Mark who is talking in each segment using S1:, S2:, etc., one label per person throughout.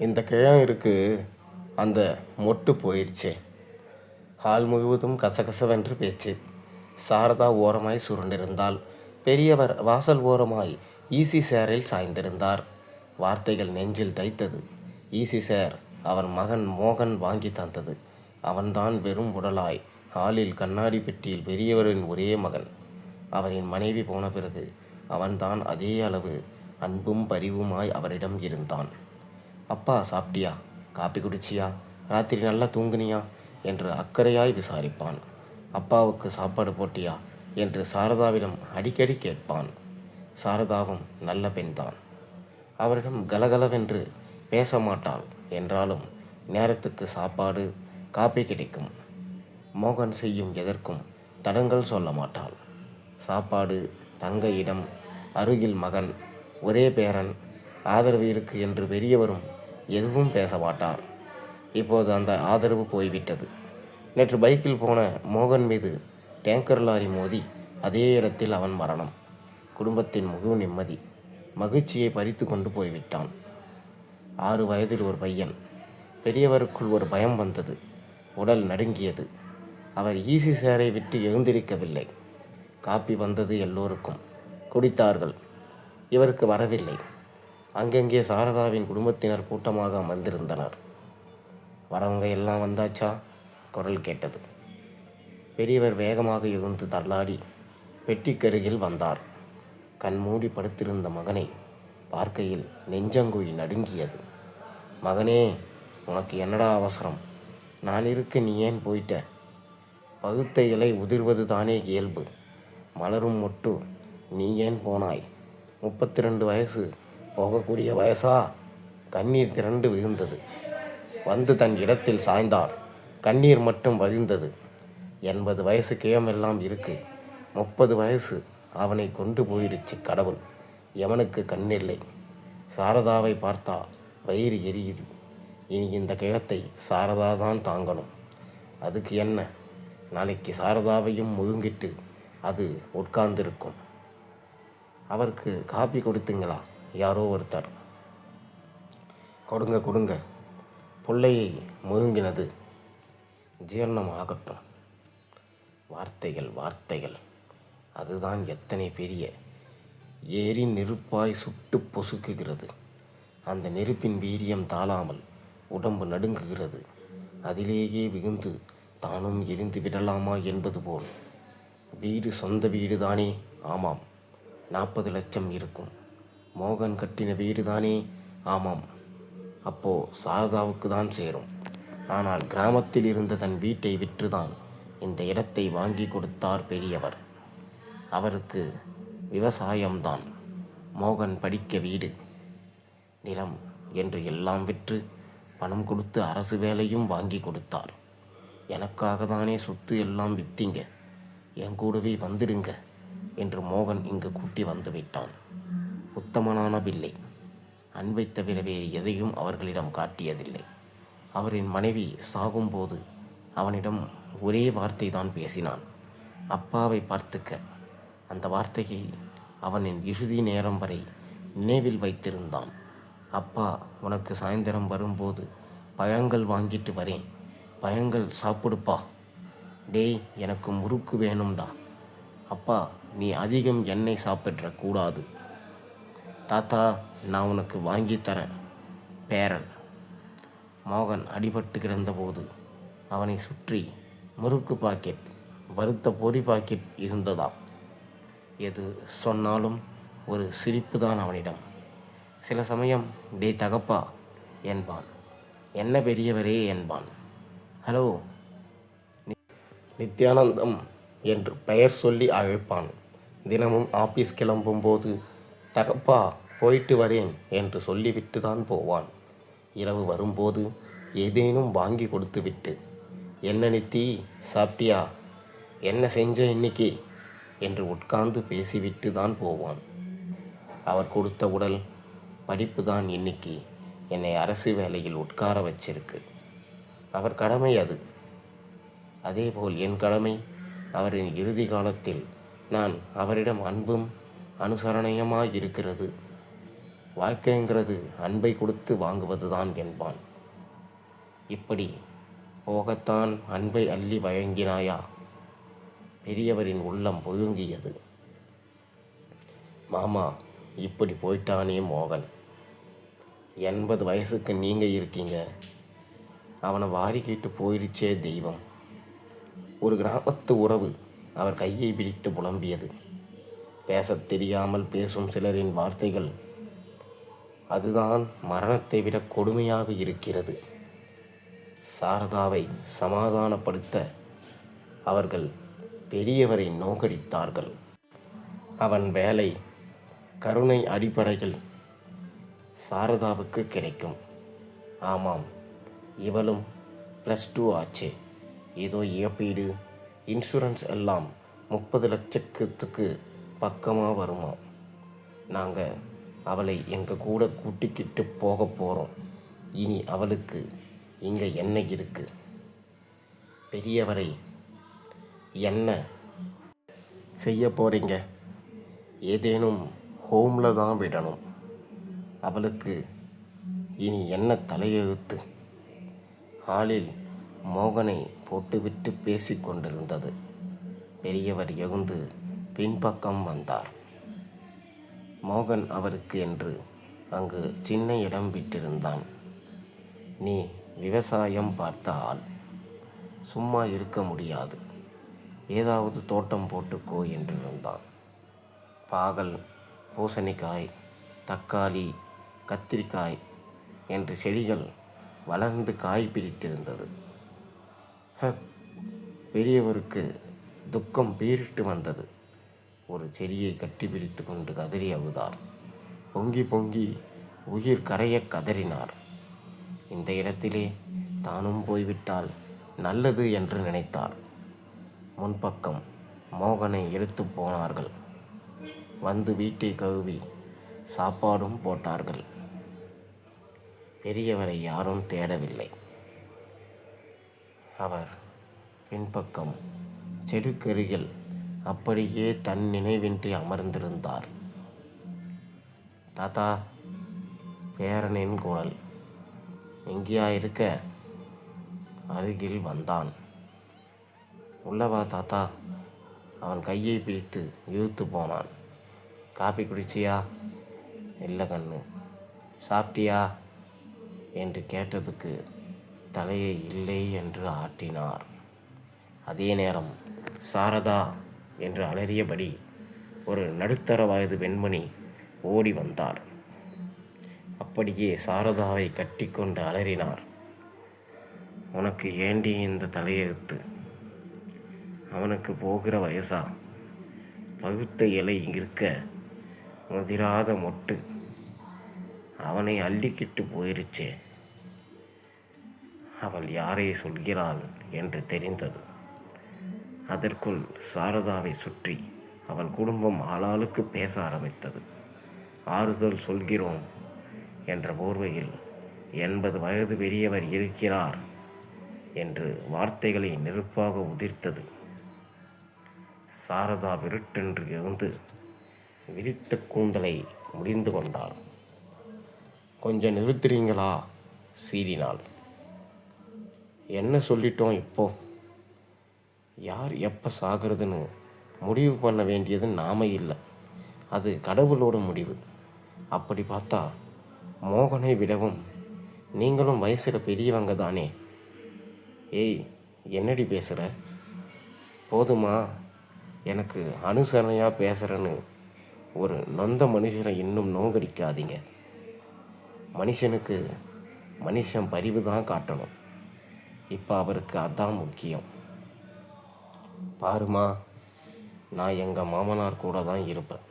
S1: இந்த கிழம் இருக்கு அந்த மொட்டு போயிடுச்சே. ஹால் முழுவதும் கசகசவென்று பேச்சு. சாரதா ஓரமாய் சுருண்டிருந்தாள். பெரியவர் வாசல் ஓரமாய் ஈசி சேரில் சாய்ந்திருந்தார். வார்த்தைகள் நெஞ்சில் தைத்தது. ஈசி சேர் அவன் மகன் மோகன் வாங்கி தந்தது. அவன்தான் வெறும் உடலாய் ஹாலில் கண்ணாடி பெட்டியில் பெரியவரின் ஒரே மகன். அவரின் மனைவி போன பிறகு அவன்தான் அதே அளவு அன்பும் பரிவுமாய் அவரிடம் இருந்தான். அப்பா சாப்பிட்டியா? காப்பி குடிச்சியா? ராத்திரி நல்லா தூங்குனியா? என்று அக்கறையாய் விசாரிப்பான். அப்பாவுக்கு சாப்பாடு போட்டியா? என்று சாரதாவிடம் அடிக்கடி கேட்பான். சாரதாவும் நல்ல பெண்தான். அவரிடம் கலகலவென்று பேச மாட்டாள். என்றாலும் நேரத்துக்கு சாப்பாடு காப்பி கிடைக்கும். மோகன் செய்யும் எதற்கும் தடங்கள் சொல்ல மாட்டாள். சாப்பாடு தங்கையிடம் அருகில் மகன் ஒரே பேரன் ஆதரவு இருக்கு என்று பெரியவரும் எதுவும் பேச மாட்டார் இப்போது அந்த ஆதரவு போய்விட்டது. நேற்று பைக்கில் போன மோகன் மீது டேங்கர் லாரி மோதி அதே இடத்தில் அவன் மரணம். குடும்பத்தின் முழு நிம்மதி மகிழ்ச்சியை பறித்து கொண்டு போய்விட்டான். ஆறு வயதில் ஒரு பையன் பெரியவருக்குள் ஒரு பயம் வந்தது. உடல் நடுங்கியது. அவர் ஈசி சேரை விட்டு எழுந்திருக்கவில்லை. காப்பி வந்தது எல்லோருக்கும். குடித்தார்கள். இவருக்கு வரவில்லை. அங்கங்கே சாரதாவின் குடும்பத்தினர் கூட்டமாக அமர்ந்திருந்தனர். வரவங்க எல்லாம் வந்தாச்சா? குரல் கேட்டது. பெரியவர் வேகமாக எழுந்து தள்ளாடி பெட்டிக்கருகில் வந்தார். கண்மூடி படுத்திருந்த மகனை பார்க்கையில் நெஞ்சங்குழி நடுங்கியது. மகனே உனக்கு என்னடா அவசரம்? நான் இருக்க நீ ஏன் போயிட்ட? பகுத்த இலை உதிர்வது தானே இயல்பு. மலரும் மொட்டு நீ ஏன் போனாய்? முப்பத்தி ரெண்டு வயசு போகக்கூடிய வயசா? கண்ணீர் திரண்டு விழுந்தது. வந்து தன் இடத்தில் சாய்ந்தார் கண்ணீர் மட்டும் வழிந்தது. எண்பது வயசு கேமெல்லாம் இருக்கு. முப்பது வயசு அவனை கொண்டு போயிடுச்சு கடவுள். எவனுக்கு கண்ணில்லை. சாரதாவை பார்த்தா வயிறு எரியுது. இனி இந்த கிழத்தை சாரதா தான் தாங்கணும். அதுக்கு என்ன? நாளைக்கு சாரதாவையும் முழுங்கிட்டு அது உட்கார்ந்திருக்கும். அவருக்கு காப்பி கொடுத்தீங்களா? யாரோ ஒருத்தர். கொடுங்க கொடுங்க. பிள்ளையை முழுங்கினது. ஜீரணம் ஆகட்டும். வார்த்தைகள் வார்த்தைகள். அதுதான் எத்தனை பெரிய ஏறி நெருப்பாய் சுட்டு பொசுக்குகிறது. அந்த நெருப்பின் வீரியம் தாழாமல் உடம்பு நடுங்குகிறது. அதிலேயே விகுந்து தானும் எரிந்து விடலாமா என்பது போல். வீடு சொந்த வீடு தானே ஆமாம். நாற்பது லட்சம் இருக்கும். மோகன் கட்டின வீடு தானே? ஆமாம். அப்போ சாரதாவுக்கு தான் சேரும். ஆனால் கிராமத்தில் இருந்த தன் வீட்டை விற்றுதான் இந்த இடத்தை வாங்கி கொடுத்தார் பெரியவர். அவருக்கு விவசாயம்தான். மோகன் படிக்க வீடு. நிலம் என்று எல்லாம் விற்று பணம் கொடுத்து அரசு வேலையும் வாங்கி கொடுத்தார். எனக்காக தானே சொத்து எல்லாம் விற்றீங்க என் கூடவே வந்துடுங்க என்று மோகன் இங்கு கூட்டி வந்து விட்டான். உத்தமனான பிள்ளை அன்பை தவிர வேறு எதையும் அவர்களிடம் காட்டியதில்லை. அவரின் மனைவி சாகும்போது அவனிடம் ஒரே வார்த்தை தான் பேசினான். அப்பாவை பார்த்துக்க. அந்த வார்த்தையை அவனின் இறுதி நேரம் வரை நினைவில் வைத்திருந்தான். அப்பா உனக்கு சாயந்தரம் வரும்போது பழங்கள் வாங்கிட்டு வரேன். பழங்கள் சாப்பிடுப்பா. டேய் எனக்கு முறுக்கு வேணும்டா. அப்பா நீ அதிகம் எண்ணெய் சாப்பிட்றக்கூடாது தாத்தா நான் உனக்கு வாங்கி தரேன். பேரன். மோகன் அடிபட்டு கிடந்தபோது அவனை சுற்றி முறுக்கு பாக்கெட் வறுத்த பொரி பாக்கெட் இருந்ததாம். எது சொன்னாலும் ஒரு சிரிப்பு தான் அவனிடம். சில சமயம் டே தகப்பா என்பான். என்ன பெரியவரே என்பான். ஹலோ நித்யானந்தம் என்று பெயர் சொல்லி அழைப்பான். தினமும் ஆபீஸ் கிளம்பும்போது தகப்பா போயிட்டு வரேன் என்று சொல்லிவிட்டு தான் போவான். இரவு வரும்போது ஏதேனும் வாங்கி கொடுத்துவிட்டு என்ன நித்தி சாப்பிட்டியா? என்ன செஞ்ச இன்னைக்கு? என்று உட்கார்ந்து பேசிவிட்டு தான் போவான். அவர் கொடுத்த உடல் படிப்பு தான் இன்னைக்கு என்னை அரசு வேலையில் உட்கார வச்சிருக்கு. அவர் கடமை அது. அதேபோல் என் கடமை அவரின் இறுதி காலத்தில் நான் அவரிடம் அன்பும் அனுசரணையுமாய் இருக்கிறது. வாழ்க்கைங்கிறது அன்பை கொடுத்து வாங்குவதுதான் என்பான். இப்படி போகத்தான் அன்பை அள்ளி வழங்கினாயா? பெரியவரின் உள்ளம் ஒழுங்கியது. மாமா இப்படி போயிட்டானே மோகன். எண்பது வயசுக்கு நீங்கள் இருக்கீங்க. அவனை வாரிக்கிட்டு போயிடுச்சே தெய்வம். ஒரு கிராமத்து உறவு அவர் கையை பிடித்து புலம்பியது. பேசத் தெரியாமல் பேசும் சிலரின் வார்த்தைகள் அதுதான் மரணத்தை விட கொடுமையாக இருக்கிறது. சாரதாவை சமாதானப்படுத்த அவர்கள் பெரியவரை நோக்கடித்தார்கள். அவன் வேலை கருணை அடிப்படையில் சாரதாவுக்கு கிடைக்கும். ஆமாம் இவளும் ப்ளஸ் டூ ஆச்சே. ஏதோ இழப்பீடு இன்சூரன்ஸ் எல்லாம் முப்பது லட்சத்துக்கு பக்கமாக வருமா நாங்கள் அவளை எங்கள் கூட கூட்டிக்கிட்டு போக போகிறோம் இனி அவளுக்கு இங்கே என்ன இருக்கு? பெரியவரை என்ன செய்ய போகிறீங்க ஏதேனும் ஹோமில் தான் விடணும். அவளுக்கு இனி என்ன தலையெழுத்து? ஹாலில் மோகனை போட்டுவிட்டு பேசி கொண்டிருந்தது. பெரியவர் எகுந்து பின்பக்கம் வந்தார். மோகன் அவருக்கு என்று அங்கு சின்ன இடம் விட்டிருந்தான். நீ விவசாயம் பார்த்த ஆள் சும்மா இருக்க முடியாது. ஏதாவது தோட்டம் போட்டுக்கோ என்றிருந்தான். பாகல் பூசணிக்காய் தக்காளி கத்திரிக்காய் என்று செடிகள் வளர்ந்து காய் பிடித்திருந்தது ஹ, பெரியவருக்கு துக்கம் பீரிட்டு வந்தது. ஒரு செடியை கட்டிப்பிடித்து கொண்டு கதறி அழுதார். பொங்கி பொங்கி உயிர் கரைய கதறினார். இந்த இடத்திலே தானும் போய்விட்டால் நல்லது என்று நினைத்தார். முன்பக்கம் மோகனை எடுத்து போனார்கள். வந்து வீட்டை கழுவி சாப்பாடும் போட்டார்கள். பெரியவரை யாரும் தேடவில்லை. அவர் பின்பக்கம் செடுக்கருகில் அப்படியே தன் நினைவின்றி அமர்ந்திருந்தார். தாத்தா பேரனின் குரல். எங்கேயா இருக்க? அருகில் வந்தான். உள்ளவா தாத்தா? அவன் கையை பிடித்து இழுத்து போனான். காபி குடிச்சியா? இல்லை கண்ணு. சாப்பிட்டியா? என்று கேட்டதுக்கு தலையை இல்லை என்று ஆட்டினார். அதே நேரம் சாரதா என்று அலறியபடி ஒரு நடுத்தர வயது பெண்மணி ஓடி வந்தார். அப்படியே சாரதாவை கட்டிக்கொண்டு அலறினார். உனக்கு ஏண்டி இந்த தலையெழுத்து? அவனுக்கு போகிற வயசா? பகுத்த இலை இருக்க முதிராத மொட்டு. அவனை அள்ளிக்கிட்டு போயிருச்சே. அவள் யாரை சொல்கிறாள்? என்று தெரிந்தது. அதற்குள் சாரதாவை சுற்றி அவள் குடும்பம் ஆளாளுக்கு பேச ஆரம்பித்தது. ஆறுதல் சொல்கிறோம் என்ற போர்வையில் எண்பது வயது பெரியவர் இருக்கிறார் என்று வார்த்தைகளை நெருப்பாக உதிர்த்தது. சாரதா விருட்டென்று எழுந்து விரித்த கூந்தலை முடிந்து கொண்டாள். கொஞ்சம் நிறுத்துறீங்களா? சீறினாள். என்ன சொல்லிட்டோம் இப்போ? யார் எப்போ சாகிறதுன்னு முடிவு பண்ண வேண்டியது நாம இல்லை. அது கடவுளோட முடிவு. அப்படி பார்த்தா மோகனை விடவும் நீங்களும் வயசில் பெரியவங்க தானே. ஏய் என்னடி பேசுகிற போதுமா? எனக்கு அனுசரணையாக பேசுகிறேன்னு ஒரு நொந்த மனுஷனை இன்னும் நோங்கடிக்காதீங்க மனுஷனுக்கு மனுஷன் பரிவு தான் காட்டணும். இப்போ அவருக்கு அதான் முக்கியம். பாருமா நான் எங்கள் மாமனார் கூட தான் இருப்பேன்.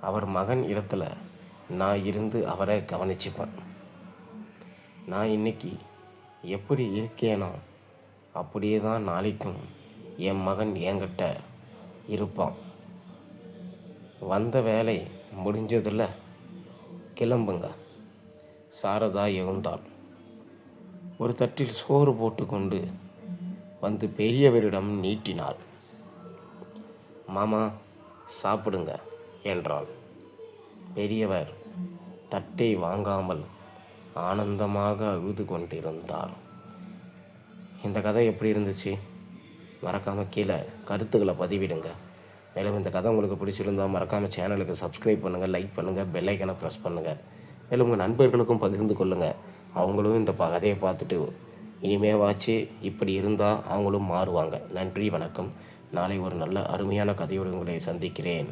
S1: அவர் மகன் இடத்துல நான் இருந்து அவரை கவனிச்சுப்பேன். நான் இன்னைக்கு எப்படி இருக்கேனோ அப்படியே தான் நாளைக்கும் என் மகன் என்கிட்ட இருப்பான். வந்த வேலை முடிஞ்சதில் கிளம்புங்க. சாரதா எழுந்தாள். ஒரு தட்டில் சோறு போட்டுக்கொண்டு வந்து பெரியவரிடம் நீட்டினாள். மாமா சாப்பிடுங்க என்றாள். பெரியவர் தட்டை வாங்காமல் ஆனந்தமாக அழுது கொண்டிருந்தார். இந்த கதை எப்படி இருந்துச்சு? மறக்காமல் கீழே கருத்துக்களை பதிவிடுங்க. மேலும் இந்த கதை உங்களுக்கு பிடிச்சிருந்தால் மறக்காமல் சேனலுக்கு சப்ஸ்கிரைப் பண்ணுங்கள் லைக் பண்ணுங்கள் பெல்லைக்கனை ப்ரெஸ் பண்ணுங்கள் மேலும் உங்கள் நண்பர்களுக்கும் பகிர்ந்து கொள்ளுங்கள் அவங்களும் இந்த கதையை பார்த்துட்டு இனிமேவாச்சு இப்படி இருந்தால் அவங்களும் மாறுவாங்க. நன்றி வணக்கம். நாளை ஒரு நல்ல அருமையான கதையோடு உங்களை சந்திக்கிறேன்.